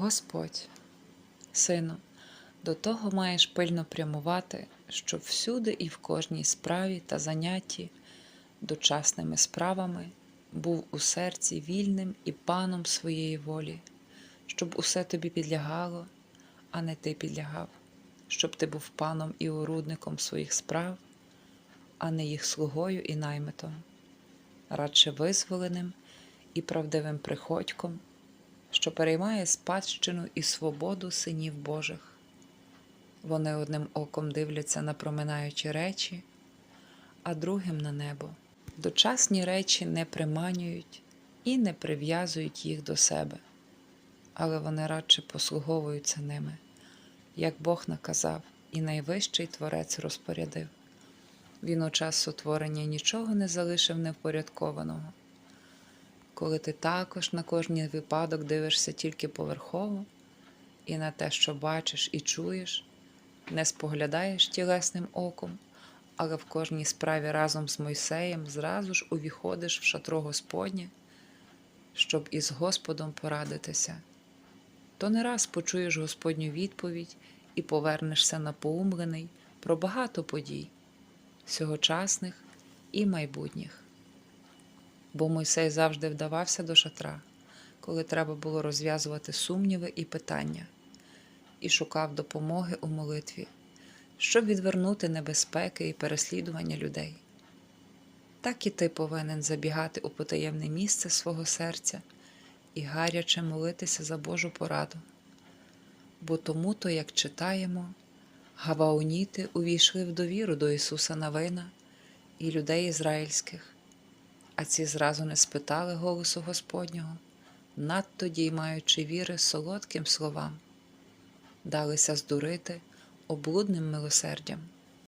Господь, сину, до того маєш пильно прямувати, щоб всюди і в кожній справі та занятті дочасними справами був у серці вільним і паном своєї волі, щоб усе тобі підлягало, а не ти підлягав, щоб ти був паном і орудником своїх справ, а не їх слугою і наймитом, радше визволеним і правдивим приходьком, що переймає спадщину і свободу синів Божих. Вони одним оком дивляться на проминаючі речі, а другим на небо. Дочасні речі не приманюють і не прив'язують їх до себе, але вони радше послуговуються ними, як Бог наказав, і найвищий Творець розпорядив. Він у час сотворення нічого не залишив невпорядкованого. Коли ти також на кожний випадок дивишся тільки поверхово, і на те, що бачиш і чуєш, не споглядаєш тілесним оком, але в кожній справі разом з Мойсеєм зразу ж увіходиш в шатро Господнє, щоб із Господом порадитися, то не раз почуєш Господню відповідь і повернешся напоумлений про багато подій, сьогочасних і майбутніх. Бо Мойсей завжди вдавався до шатра, коли треба було розв'язувати сумніви і питання, і шукав допомоги у молитві, щоб відвернути небезпеки і переслідування людей. Так і ти повинен забігати у потаємне місце свого серця і гаряче молитися за Божу пораду. Бо тому то, як читаємо, гавауніти увійшли в довіру до Ісуса Навина і людей ізраїльських, а ці зразу не спитали голосу Господнього, надто діймаючи віри солодким словам, далися здурити облудним милосердям.